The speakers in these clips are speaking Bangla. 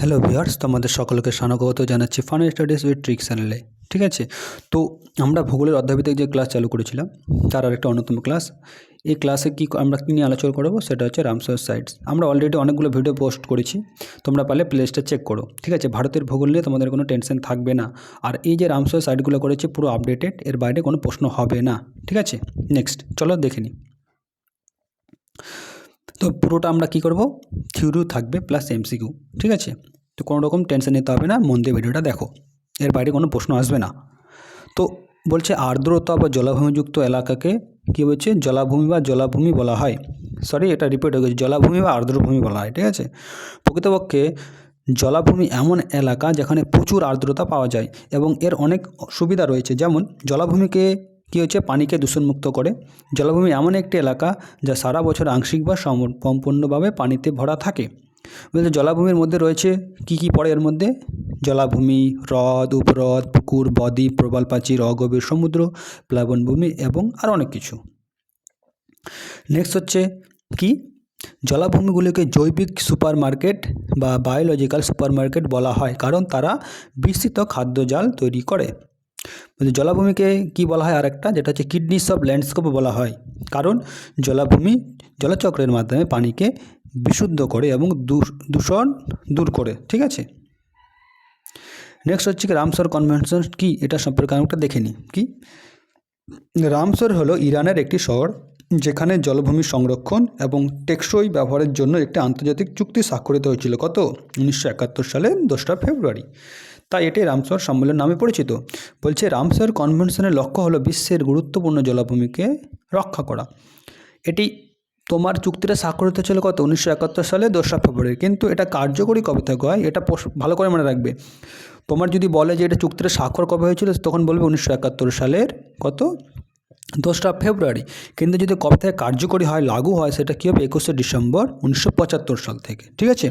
হ্যালো ভিউয়ার্স তোমাদের সকলকে স্বাগত জানাচ্ছি ফান স্টাডিজ উইথ ট্রিক চ্যানেলে ঠিক আছে? তো আমরা ভূগোলের অধ্যায়ভিত্তিক যে ক্লাস চালু করেছিলাম, তার আর একটা অন্যতম ক্লাস এই ক্লাসে কি আমরা কী নিয়ে আলোচনা করব? সেটা হচ্ছে রামসার সাইটস আমরা অলরেডি অনেকগুলো ভিডিও পোস্ট করেছি, তোমরা পারলে প্লেসটা চেক করো, ঠিক আছে? ভারতের ভূগোল নিয়ে তোমাদের কোনো টেনশন থাকবে না। আর এই যে রামসার সাইটগুলো করেছে, পুরো আপডেটেড এর বাইরে কোনো প্রশ্ন হবে না, ঠিক আছে? নেক্সট চলো দেখে নিই। তো পুরোটা আমরা কি করব? থিওরিও থাকবে প্লাস এমসিকিউ ঠিক আছে? তো কোনো রকম টেনশন নিতে হবে না, মন দিয়ে ভিডিওটা দেখো। এর বাইরে কোনো প্রশ্ন আসবে না। তো বলছে, আর্দ্রতা বা জলাভূমিযুক্ত এলাকাকে কী বলছে? জলাভূমি বা জলাভূমি বলা হয়। সরি এটা রিপিট হয়ে গেছে। জলাভূমি বা আর্দ্রভূমি বলা হয়, ঠিক আছে? প্রকৃতপক্ষে জলাভূমি এমন এলাকা যেখানে প্রচুর আর্দ্রতা পাওয়া যায় এবং এর অনেক সুবিধা রয়েছে। যেমন, জলাভূমিকে কী হচ্ছে? পানিকে দূষণমুক্ত করে। জলাভূমি এমন একটি এলাকা যা সারা বছর আংশিক বা সম্পূর্ণভাবে পানিতে ভরা থাকে। বলতে জলাভূমির মধ্যে রয়েছে কি কি পড়ে এর মধ্যে? জলাভূমি, হ্রদ, উপহ্রদ, পুকুর, বদ্বীপ, প্রবাল প্রাচীর অগভীর সমুদ্র প্লাবনভূমি এবং আরও অনেক কিছু। নেক্সট হচ্ছে কি? জলাভূমিগুলিকে জৈবিক সুপারমার্কেট বা বায়োলজিক্যাল সুপারমার্কেট বলা হয় কারণ তারা বিস্তৃত খাদ্যজাল তৈরি করে। জলাভূমিকে কি বলা হয় আরেকটা? যেটা হচ্ছে কিডনিস অফ ল্যান্ডস্কেপ বলা হয়। কারণ জলাভূমি জলচক্রের মাধ্যমে পানিকে বিশুদ্ধ করে এবং দূষ- দূষণ দূর করে, ঠিক আছে? নেক্সট হচ্ছে কি রামসর কনভেনশন কি? এটা সম্পর্কে আমি একটা দেখে নিই। কি? রামসর হলো ইরানের একটি শহর যেখানে জলভূমি সংরক্ষণ এবং টেকসই ব্যবহারের জন্য একটি আন্তর্জাতিক চুক্তি স্বাক্ষরিত হয়েছিল। কত? উনিশশো সালের দোসরা ফেব্রুয়ারি। তাই এটি রামসর সম্মেলন নামে পরিচিত। বলছে রামসর কনভেনশনের লক্ষ্য হলো বিশ্বের গুরুত্বপূর্ণ জলাভূমিকে রক্ষা করা। এটি তোমার চুক্তিটা স্বাক্ষরিত ছিল কত? উনিশশো একাত্তর সালে দোসরা ফেব্রুয়ারি। কিন্তু এটা কার্যকরী কবে থেকে হয় এটা ভালো করে মনে রাখবে। তোমার যদি বলে যে এটা চুক্তিটা স্বাক্ষর কবে হয়েছিল, তখন বলবে উনিশশো একাত্তর সালের কত? দোসরা ফেব্রুয়ারি। কিন্তু যদি কবে থেকে কার্যকরী হয়, লাগু হয়, সেটা কী হবে? একুশে ডিসেম্বর উনিশশো পঁচাত্তর সাল থেকে। ঠিক আছে?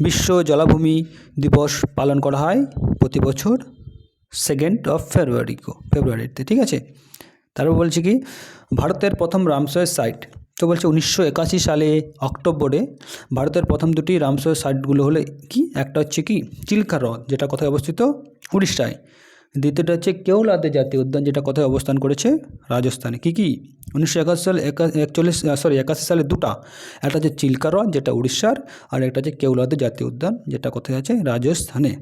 বিশ্ব জলাভূমি দিবস পালন করা হয় প্রতি বছর সেকেন্ড অফ ফেব্রুয়ারি ফেব্রুয়ারিতে ঠিক আছে? তারপর বলছি কি, ভারতের প্রথম রামসয়ের সাইট তো বলছে উনিশশো একাশি সালে অক্টোবরে ভারতের প্রথম দুটি রামসয়ের সাইটগুলো হলে কি? একটা হচ্ছে কি? চিল্কা হ্রদ, যেটা কোথায় অবস্থিত? উড়িষ্যায়। দ্বিতীয়টা হচ্ছে কেওলাদে জাতীয় উদ্যান যেটা কোথায় অবস্থান করেছে? রাজস্থানে। কি কি? উনিশশো একাশি সালে একা, একচল্লিশ সরি একাশি সালে দুটা। একটা হচ্ছে চিল্কা যেটা উড়িষ্যার, আর একটা হচ্ছে কেওলাদে জাতীয় উদ্যান, যেটা কোথায় আছে? রাজস্থানে।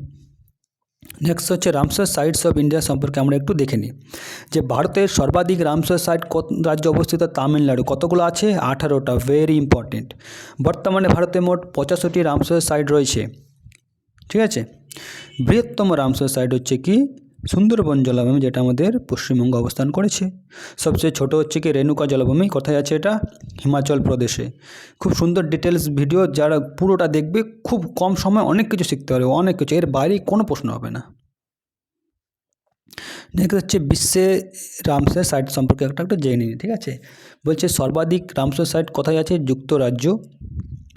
নেক্সট হচ্ছে রামসার সাইটস অফ ইন্ডিয়া সম্পর্কে আমরা একটু দেখে নিই। যে ভারতের সর্বাধিক রামসার সাইট কত রাজ্যে অবস্থিত? তামিলনাড়ু। কতগুলো আছে? আঠারোটা। ভেরি ইম্পর্টেন্ট বর্তমানে ভারতে মোট পঁচাশিটি রামসার সাইট রয়েছে। ঠিক আছে? বৃহত্তম রামসার সাইট হচ্ছে কি? সুন্দরবন জলাভূমি যেটা আমাদের পশ্চিমবঙ্গে অবস্থান করেছে। সবচেয়ে ছোট হচ্ছে কি রেণুকা জলাভূমি, কোথায় আছে এটা? হিমাচল প্রদেশে। খুব সুন্দর ডিটেলস ভিডিও যারা পুরোটা দেখবে খুব কম সময় অনেক কিছু শিখতে পারবে, অনেক কিছু। এর বাইরে কোনো প্রশ্ন হবে না। নেক্সট হচ্ছে বিশ্বে রামসার সাইট সম্পর্কে একটা একটা জেনে নিই, ঠিক আছে? বলছে সর্বাধিক রামসার সাইট কোথায় আছে? যুক্তরাজ্য।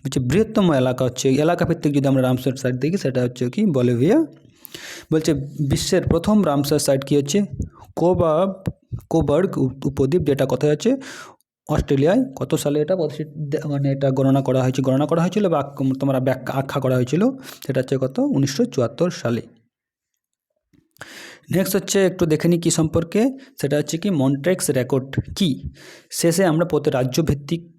হচ্ছে বৃহত্তম এলাকা হচ্ছে এলাকা ভিত্তিক যদি আমরা রামসার সাইট দেখি, সেটা হচ্ছে কি? বলিভিয়া। বলছে, বিশ্বের প্রথম রামসার সাইট কি হচ্ছে? কোবাব, কোবার্গ উপ- উপদ্বীপ, যেটা কোথায় আছে অস্ট্রেলিয়ায়। কত সালে এটা মানে এটা গণনা করা হয়েছে? গণনা করা হয়েছিল বা তোমার ব্যাখ্যা, আখ্যা করা হয়েছিল। সেটা হচ্ছে কত? উনিশশো চুয়াত্তর সালে। নেক্সট হচ্ছে, একটু দেখে নিই কী সম্পর্কে। সেটা হচ্ছে কি মন্ট্রেক্স রেকর্ড কি? শেষে আমরা প্রতি রাজ্যভিত্তিক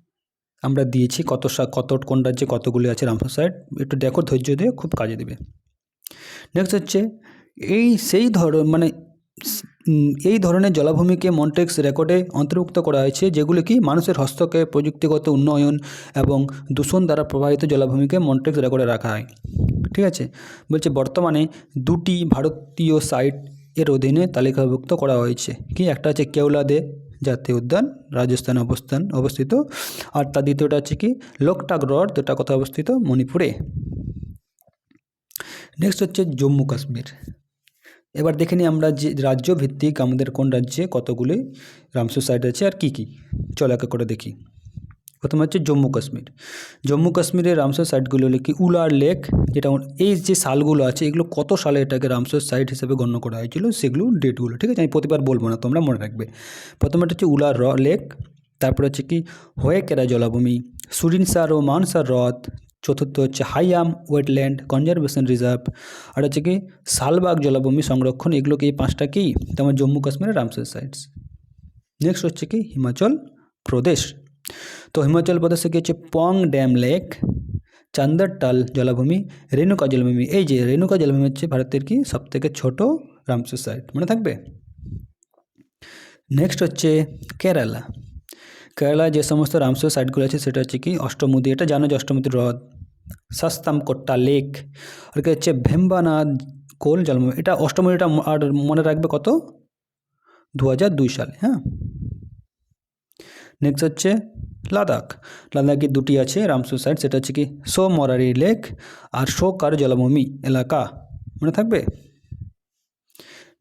আমরা দিয়েছি কত কত, কোন রাজ্যে কতগুলি আছে রামসার সাইট একটু দেখো, ধৈর্য দিয়ে, খুব কাজে দেবে। নেক্সট হচ্ছে, এই সেই ধর মানে এই ধরনের জলাভূমিকে মন্টেক্স রেকর্ডে অন্তর্ভুক্ত করা হয়েছে, যেগুলো কি মানুষের হস্তক্ষেপ, প্রযুক্তিগত উন্নয়ন এবং দূষণ দ্বারা প্রভাবিত জলাভূমিকে মন্টেক্স রেকর্ডে রাখা হয়। ঠিক আছে? বলছে, বর্তমানে দুটি ভারতীয় সাইট এর অধীনে তালিকাভুক্ত করা হয়েছে। কি? একটা হচ্ছে কেওলাদে জাতীয় উদ্যান, রাজস্থানে অবস্থান, অবস্থিত। আর তার দ্বিতীয়টা হচ্ছে কি, লোকটাক যেটা কোথায় অবস্থিত মণিপুরে। নেক্সট হচ্ছে জম্মু কাশ্মীর। এবার দেখে নিই আমরা যে রাজ্য ভিত্তিক আমাদের কোন রাজ্যে কতগুলি রামসার সাইট আছে আর কি কি। চল একে করে দেখি। প্রথমে হচ্ছে জম্মু কাশ্মীর। জম্মু কাশ্মীরের রামসার সাইটগুলো হলো কি উলার লেক, যেটা এই যে সালগুলো আছে, এগুলো কত সালে এটাকে রামসার সাইট হিসেবে গণ্য করা হয়েছিল, সেগুলো ডেটগুলো ঠিক আছে? আমি প্রতিবার বলব না, তোমরা মনে রাখবে। প্রথমে হচ্ছে উলার র লেক, তারপরে হচ্ছে কি হয়ে কেরা জলাভূমি, সুরিনসার ও মানসার হ্রদ চতুর্থ হচ্ছে হাইয়াম ওয়েটল্যান্ড কনজারভেশন রিজার্ভ, আর হচ্ছে কি শালবাগ জলাভূমি সংরক্ষণ এগুলো কি এই পাঁচটা কি? তোমার জম্মু কাশ্মীরের রামসার সাইটস নেক্সট হচ্ছে কি হিমাচল প্রদেশ। তো হিমাচল প্রদেশে কি হচ্ছে পং ড্যাম লেক চান্দারটাল জলাভূমি, রেণুকা জলাভূমি। এই যে রেণুকা জলাভূমি হচ্ছে ভারতের কি সবথেকে ছোট রামসার সাইট মনে থাকবে? নেক্সট হচ্ছে কেরালা। কেরালায় যে সমস্ত রামসার সাইটগুলো আছে, সেটা হচ্ছে কি অষ্টমুদি, এটা জানো যে অষ্টমুদি হ্রদ? সাস্তাম কোট্টা লেক আর কি হচ্ছে ভেম্বানাথ কোল জলভূমি এটা অষ্টমুদিটা আর মনে রাখবে কত? দু হাজার দুই সালে হ্যাঁ? নেক্সট হচ্ছে লাদাখ। লাদাখে দুটি আছে রামসু সাইট সেটা হচ্ছে কি সো মরারি লেক আর শো কার জলাভূমি এলাকা। মনে থাকবে?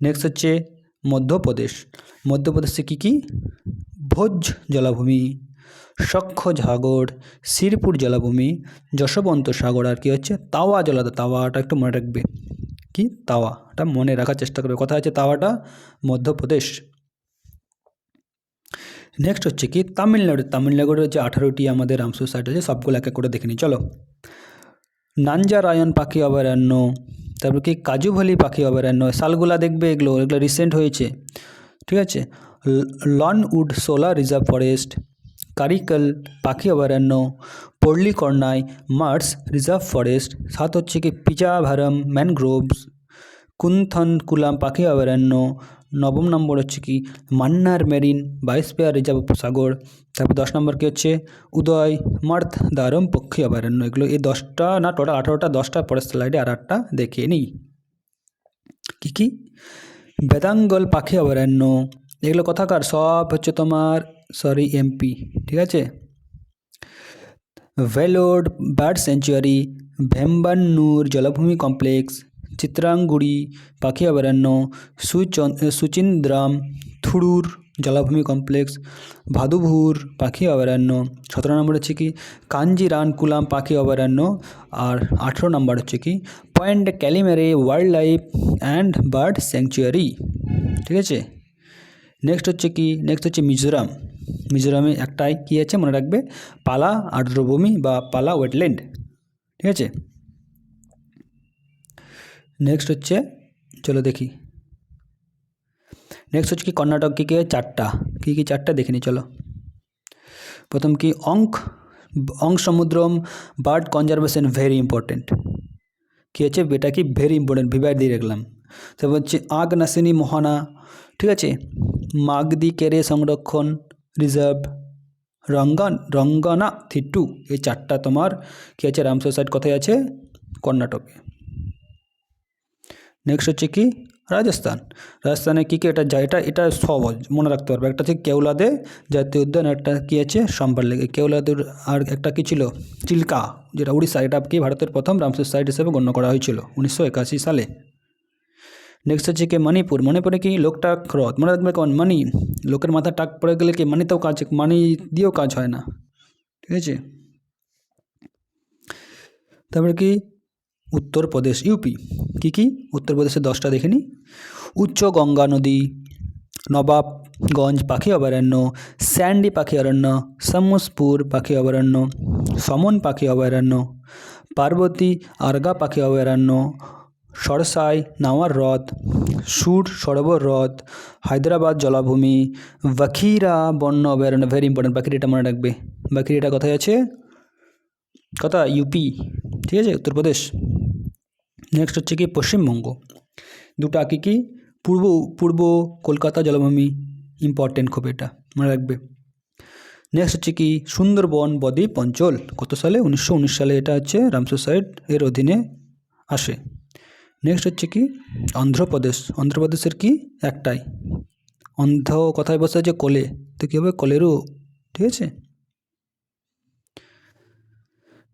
নেক্সট হচ্ছে মধ্যপ্রদেশ। মধ্যপ্রদেশে কী কী? ভোজ জলাভূমি সখ্য সাগর শিরপুর জলাভূমি, যশবন্ত সাগর আর কি হচ্ছে? তাওয়া জলা, তাওয়াটা একটু মনে রাখবে। কি? তাওয়াটা মনে রাখার চেষ্টা করবে। কথা আছে তাওয়াটা মধ্যপ্রদেশ। নেক্সট হচ্ছে কি? তামিলনাড়ু। তামিলনাড়ুর যে আঠারোটি আমাদের রামসার সাইট আছে, সবগুলো এক করে দেখে নিই। চলো। নাঞ্জারায়ন পাখি অভয়ারণ্য, তারপর কি? কাজুভ্যালি পাখি অভয়ারণ্য সালগুলা দেখবে এগুলো এগুলো রিসেন্ট হয়েছে। ঠিক আছে? লনউড সোলার রিজার্ভ ফরেস্ট কারিকল পাখি অভয়ারণ্য পল্লিকর্নাই মার্স রিজার্ভ ফরেস্ট সাত হচ্ছে কি পিজাভারম ম্যানগ্রোভস কুন্থন কুলাম পাখি অভয়ারণ্য নবম নম্বর হচ্ছে কি মান্নার মেরিন বায়োস্ফিয়ার রিজার্ভ উপসাগর তারপর দশ নম্বর কি হচ্ছে? উদয়, মার্থ দারম পক্ষী অভয়ারণ্য এগুলো এই দশটা না টোটাল আঠারোটা, দশটা পরের স্লাইডে আর আটটা দেখিয়ে নিই। কী কী? বেদাঙ্গল পাখি অভয়ারণ্য এগুলো কথাকার, সব হচ্ছে তোমার সরি এমপি ঠিক আছে? ভেলোড বার্ড স্যাঞ্চুয়ারি ভেম্বান্নুর জলাভূমি কমপ্লেক্স চিত্রাঙ্গুড়ি পাখি অভয়ারণ্য সুচন সুচিন্দ্রাম থুড়ুর জলাভূমি কমপ্লেক্স ভাদুভুর পাখি অভয়ারণ্য সতেরো নম্বর হচ্ছে কি? কাঞ্জিরান কুলাম পাখি অভয়ারণ্য আর আঠেরো নম্বর হচ্ছে কি? Point Calimere wildlife and bird sanctuary ঠিক আছে? নেক্সট হচ্ছে কি? নেক্সট হচ্ছে মিজোরাম। মিজোরামে একটাই কী আছে? মনে রাখবে? পালা আর্দ্রভূমি বা পালা ওয়েটল্যান্ড। ঠিক আছে? নেক্সট হচ্ছে, চলো দেখি। নেক্সট হচ্ছে কি? কর্ণাটক কী? কী চারটা। কী কী চারটা? দেখে নিই চলো। প্রথম কি? অঙ্ক অঙ্ক Samudram, bird conservation very important. কী আছে? এটা কি? Very important. ভিভার দিয়ে রাখলাম। তারপর হচ্ছে আগ নাসিনী মোহনা ঠিক আছে? মাগদি কেরে সংরক্ষণ, রিজার্ভ, রঙ্গন, রঙ্গনা থিট্টু এই চারটা তোমার, কী আছে? রামসার সাইড কোথায় আছে? কর্ণাটকে। নেক্সট হচ্ছে কি? রাজস্থান। রাজস্থানে কী কী এটা যায়? এটা এটা সহজ মনে রাখতে পারবে। একটা হচ্ছে কেওলাদে, জাতীয় উদ্যান একটা কী আছে? সম্বার লেগে কেওলাদের আর একটা কী ছিল? চিল্কা, যেটা উড়িষ্যা, এটা কি ভারতের প্রথম রামসার সাইট হিসেবে গণ্য করা হয়েছিল, উনিশশো একাশি সালে। নেক্সট হচ্ছে কি মণিপুর। মণিপুরে কি লোকটাক হ্রদ মনে রাখবে কেমন? মানি, লোকের মাথা টাক পড়ে গেলে কি মানিতেও কাজ, মানি দিয়েও কাজ হয় না। ঠিক আছে? তারপরে কি? উত্তরপ্রদেশ, ইউপি। কি কি? উত্তরপ্রদেশের দশটা দেখে নিই উচ্চ গঙ্গা নদী, নবাবগঞ্জ পাখি অভয়ারণ্য, স্যান্ডি পাখি অরণ্য সমসপুর পাখি অভয়ারণ্য, সমন পাখি অভয়ারণ্য, পার্বতী আরগা পাখি অভয়ারণ্য সরসাই, নাওয়ার হ্রদ, সুর সরোবর হ্রদ, হায়দ্রাবাদ জলাভূমি বাখিরা বন্য অভয়ারণ্য ভেরি ইম্পর্টেন্ট বাকিরিটা মনে রাখবে। বাকিরিটা কোথায় আছে? কথা ইউপি ঠিক আছে? উত্তরপ্রদেশ নেক্সট হচ্ছে কি? পশ্চিমবঙ্গ। দুটো কী কি? পূর্ব পূর্ব কলকাতা জলভূমি ইম্পর্টেন্ট খুব এটা, মনে রাখবে। নেক্সট হচ্ছে কি? সুন্দরবন বদ্বীপ অঞ্চল। কত সালে? উনিশশো উনিশ সালে এটা হচ্ছে রামসার সাইট এর অধীনে আসে। নেক্সট হচ্ছে কি? অন্ধ্রপ্রদেশ। অন্ধ্রপ্রদেশের কি? একটাই। অন্ধ্র কথায় বসে আছে কোলে। তো কী হবে? কোলেরও। ঠিক আছে?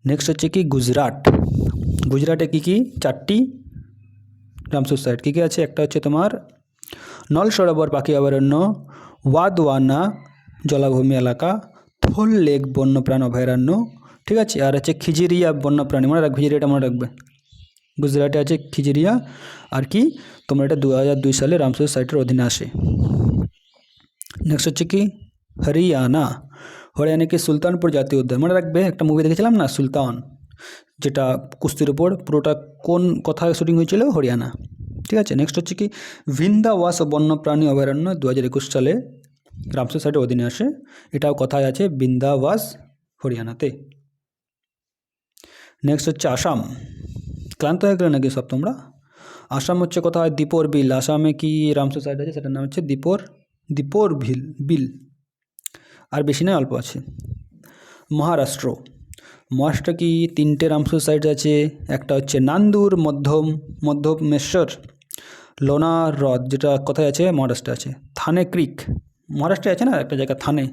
নেক্সট হচ্ছে কি? গুজরাট। গুজরাটে কী কী? চারটি রামসার সাইট কী কী আছে? একটা হচ্ছে তোমার নল সরোবর পাখি অভয়ারণ্য ওয়াদওয়ানা জলাভূমি এলাকা, থোল লেক, বন্যপ্রাণ অভয়ারণ্য। ঠিক আছে? আর হচ্ছে খিজিরিয়া বন্যপ্রাণী। মনে রাখবে? খিজিরিয়াটা মনে রাখবে। গুজরাটে আছে খিজিরিয়া আর কি? তোমার এটা দু হাজার দুই সালে রামসার সাইটের অধীনে আসে। নেক্সট হচ্ছে কি? হরিয়ানা। হরিয়ানা কি সুলতানপুর জাতীয় উদ্যান? মনে রাখবে, একটা মুভি দেখেছিলাম না? সুলতান। যেটা কুস্তির উপর পুরোটা কোন কথায় শুটিং হয়েছিল? হরিয়ানা। ঠিক আছে? নেক্সট হচ্ছে কি? ভিন্দাওয়াস বন্যপ্রাণী অভয়ারণ্য দু হাজার একুশ সালে রামসার সাইডের অধীনে আসে। এটাও কথায় আছে বৃন্দাবাস হরিয়ানাতে। নেক্সট হচ্ছে আসাম। ক্লান্ত হয়ে গেলে নাকি সব তোমরা? আসাম হচ্ছে কোথায়? দীপর বিল। আসামে কি রামসার সাইড আছে? সেটার নাম হচ্ছে দীপর দীপর ভিল, বিল। আর বেশি নয়, অল্প আছে। মহারাষ্ট্র। মহারাষ্ট্র কি তিনটে রামসার সাইট আছে? একটা হচ্ছে নান্দুর, মধ্যম, মধ্যমেশ্বর, লোনা হ্রদ, যেটা কোথায় আছে? মহারাষ্ট্রে আছে। থানে ক্রিক মহারাষ্ট্রে আছে না? একটা জায়গা থানে।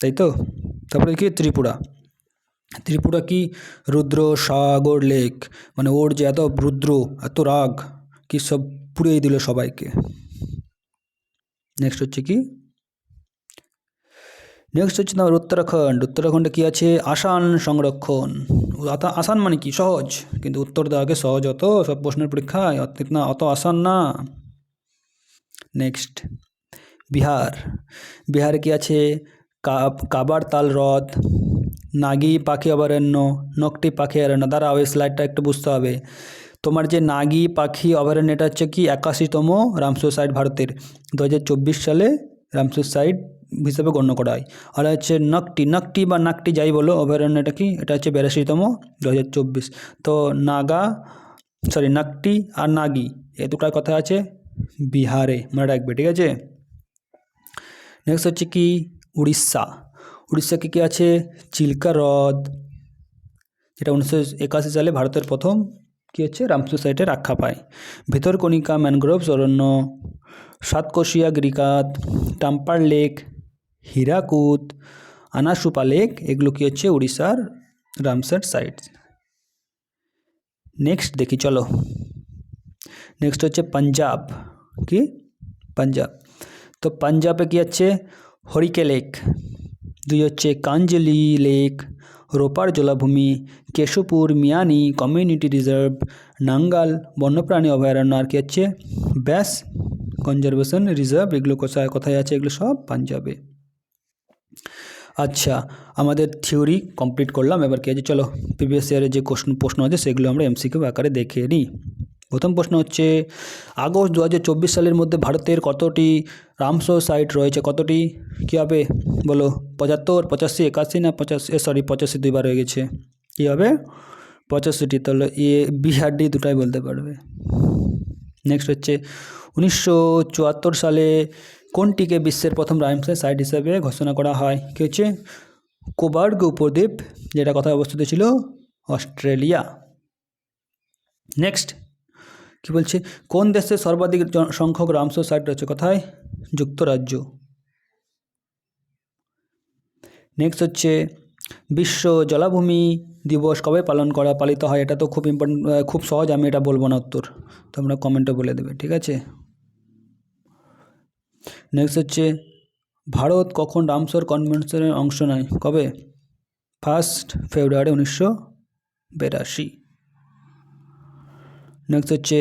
তাই তো? তারপরে কি? ত্রিপুরা। ত্রিপুরা কি রুদ্র সাগর লেক? মানে ওর যে এত রুদ্র, এত রাগ, কি সব পুড়িয়ে দিল সবাইকে। নেক্সট হচ্ছে কি? নেক্সট হচ্ছে তোমার উত্তরাখণ্ড। উত্তরাখণ্ডে কী আছে? আসান সংরক্ষণ। আসান মানে কি? সহজ। কিন্তু উত্তর দেওয়া আগে সহজ, অত সব প্রশ্নের পরীক্ষায়। না, অত আসান না। নেক্সট বিহার। বিহারে কি আছে? কাব- কাবার তাল হ্রদ নাগি পাখি অভয়ারণ্য নকটি পাখি অভয়ারণ্য দাঁড়াও, এই স্লাইডটা একটু বুঝতে হবে। তোমার যে নাগি পাখি অভয়ারণ্য এটা হচ্ছে কি একাশিতম রামসর সাইট ভারতের। দু হাজার চব্বিশ সালে রামসর সাইট হিসাবে গণ্য করা হয়। আর হচ্ছে নকটি নকটি বা নাকটি যাই বলো অভয়ারণ্যটা কি? এটা হচ্ছে বিরাশিতম দু হাজার চব্বিশ। তো নাগা সরি নাকটি আর নাগি, এ দুটার কথা আছে বিহারে। মনে রাখবে, ঠিক আছে? নেক্সট হচ্ছে কি, উড়িষ্যা। উড়িষ্যাকে কি আছে? চিল্কা হ্রদ। যেটা উনিশশো একাশি সালে ভারতের প্রথম কী হচ্ছে? রামসু সাইটে রক্ষা পায়। ভিতরকণিকা ম্যানগ্রোভস অরণ্য, সাতকোশিয়া, গিরিকাত, টাম্পার লেক হীরাকুদ আনাসুপা লেক এগুলো কি হচ্ছে? উড়িষ্যার রামসার সাইট নেক্সট দেখি, চলো। নেক্সট হচ্ছে পাঞ্জাব। কি? পাঞ্জাব। তো পাঞ্জাবে কি আছে হরিকে লেক দুই হচ্ছে কাঞ্জলি লেক, রোপার জলাভূমি, কেশবপুর মিয়ানি কমিউনিটি রিজার্ভ, নাঙ্গাল বন্যপ্রাণী অভয়ারণ্য, আর কি হচ্ছে? ব্যাস, কনজারভেশন রিজার্ভ, এগুলো কোথায় কোথায় আছে? এগুলো সব পাঞ্জাবে। আচ্ছা আমাদের থিওরি কমপ্লিট করলাম। এবার কি আছে? চলো, প্রিভিয়াস ইয়ারের যে কোশ্চেন প্রশ্ন আছে, সেগুলো আমরা এমসিকিউ আকারে দেখে নিই। প্রথম প্রশ্ন হচ্ছে, আগস্ট দু হাজার চব্বিশ সালের মধ্যে ভারতের কতটি রামসো সাইট রয়েছে? কতটি? কী হবে বলো। পঁচাত্তর, পঁচাশি, একাশি না পঁচাশি সরি পঁচাশি দুইবার হয়ে গেছে। কী হবে পঁচাশিটি, তাহলে এ বিহারডি দুটাই বলতে পারবে। নেক্সট হচ্ছে, উনিশশো চুয়াত্তর সালে কোনটিকে বিশ্বের প্রথম রামসার সাইট হিসেবে ঘোষণা করা হয়? কী হচ্ছে? কোবার্গ উপদ্বীপ, যেটা কোথায় অবস্থিত ছিল, অস্ট্রেলিয়া। নেক্সট কী বলছে? কোন দেশে সর্বাধিক সংখ্যক রামসর সাইট রয়েছে? কোথায়? যুক্তরাজ্য। নেক্সট হচ্ছে, বিশ্ব জলাভূমি দিবস কবে পালন করা, পালিত হয়? এটা তো খুব ইম্পর্টেন্ট খুব সহজ, আমি এটা বলব না উত্তর। তোমরা কমেন্টে বলে দেবে, ঠিক আছে? নেক্সট হচ্ছে, ভারত কখন রামসর কনভেনশনের অংশ নেয়? কবে? ফার্স্ট ফেব্রুয়ারি উনিশশো বিরাশি। নেক্সট হচ্ছে,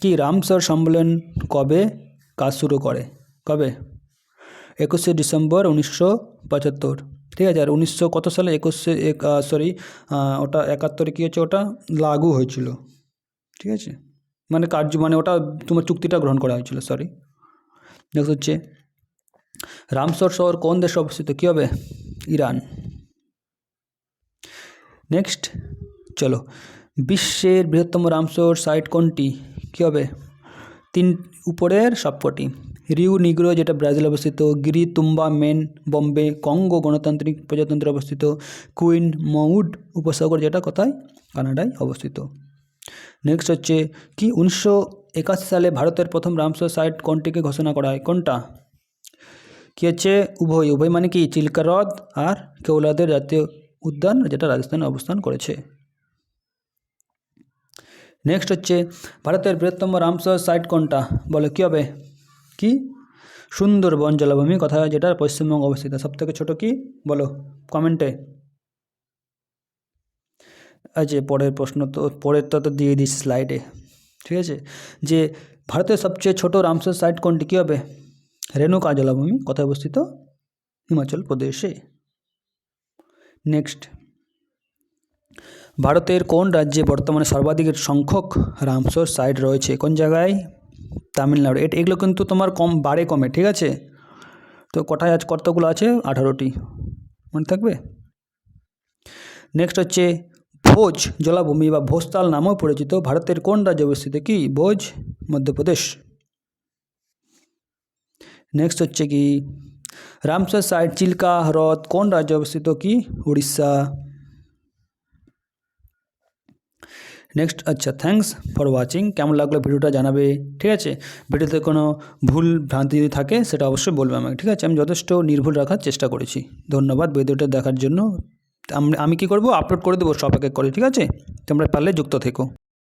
কি রামসর সম্মেলন কবে কাজ শুরু করে? কবে? একুশে ডিসেম্বর উনিশশো পঁচাত্তর। ঠিক আছে, আর উনিশশো কত সালে একুশে, এক সরি ওটা একাত্তরে কী হচ্ছে ওটা? লাগু হয়েছিল। ঠিক আছে? মানে কার্য মানে ওটা তোমার চুক্তিটা গ্রহণ করা হয়েছিল সরি নেক্সট হচ্ছে রামসর শহর কোন দেশে অবস্থিত? কী হবে? ইরান। নেক্সট চলো। বিশ্বের বৃহত্তম রামসর সাইট কোনটি? কী হবে? তিন, উপরের সবকটি। রিউ নিগ্রো, যেটা ব্রাজিল অবস্থিত। গিরি, তুম্বা, মেন, বম্বে, কঙ্গো, গণতান্ত্রিক প্রজাতন্ত্রে অবস্থিত। কুইন, মউড উপসাগর, যেটা কোথায়? কানাডায় অবস্থিত। নেক্সট হচ্ছে, কি উনিশশো একাশি সালে ভারতের প্রথম রামসর সাইট কোনটিকে ঘোষণা করা হয়? কোনটা? কি হচ্ছে? উভয়। উভয় মানে কি? চিল্কা হ্রদ আর কেওলাদের জাতীয় উদ্যান, যেটা রাজস্থানে অবস্থান করেছে। নেক্সট হচ্ছে, ভারতের বৃহত্তম রামসর সাইট কোনটা? বলো, কী হবে? কি? সুন্দরবন জলাভূমি, কথা যেটা পশ্চিমবঙ্গ অবস্থিত। সব থেকে ছোটো কি? বলো কমেন্টে আচ্ছা পরের প্রশ্ন তো পরেরটা তো দিয়ে দিস স্লাইডে ঠিক আছে? যে ভারতের সবচেয়ে ছোট রামসর সাইট কোনটি? কী হবে? রেণুকা জলাভূমি, কোথায় অবস্থিত। হিমাচল প্রদেশে। নেক্সট ভারতের কোন রাজ্যে বর্তমানে সর্বাধিক সংখ্যক রামসর সাইট রয়েছে? কোন জায়গায়? তামিলনাড়ু। এটা এগুলো কিন্তু তোমার কম, বাড়ে কমে, ঠিক আছে? তো কটায় আজ কতগুলো আছে? আঠারোটি। মনে থাকবে? নেক্সট হচ্ছে ভোজ, জলাভূমি বা ভোজতাল নামেও পরিচিত। ভারতের কোন রাজ্যে অবস্থিত? কি? ভোজ, মধ্যপ্রদেশ। নেক্সট হচ্ছে কি? রামসার সাইট, চিল্কা, হ্রদ, কোন রাজ্যে অবস্থিত? কি? উড়িষ্যা। নেক্সট আচ্ছা থ্যাংকস ফর ওয়াচিং কেমন লাগল ভিডিওটা জানাবে? ঠিক আছে? ভিডিওতে কোনো ভুল ভ্রান্তি যদি থাকে, সেটা অবশ্যই বলবে আমাকে। ঠিক আছে? আমি যথেষ্ট নির্ভুল রাখার চেষ্টা করেছি। ধন্যবাদ ভিডিওটা দেখার জন্য। আমি কি করব? আপলোড করে দেবো সব এক করে। ঠিক আছে? তোমরা পারলে যুক্ত থেকো।